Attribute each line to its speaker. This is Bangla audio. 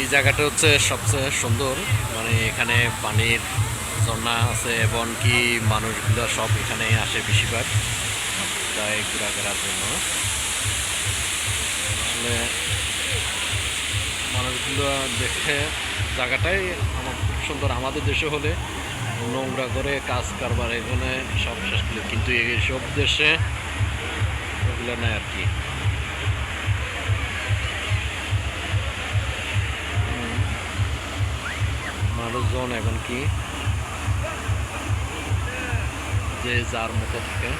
Speaker 1: এই জায়গাটা হচ্ছে সবচেয়ে সুন্দর। মানে এখানে পানির ঝর্ণা আছে এবং কি মানুষগুলো সব এখানে আসে বেশিরভাগ। তাই ঘোরাঘোরার জন্য। আসলে মানুষগুলো দেখে জায়গাটাই আমার খুব সুন্দর। আমাদের দেশে হলে নোংরা করে কাজ কারবার এখানে সব শেষ কিন্তু এইসব দেশে ওগুলো নেই আর কি। মানুষজন এখন কি যে যার মতো থাকে।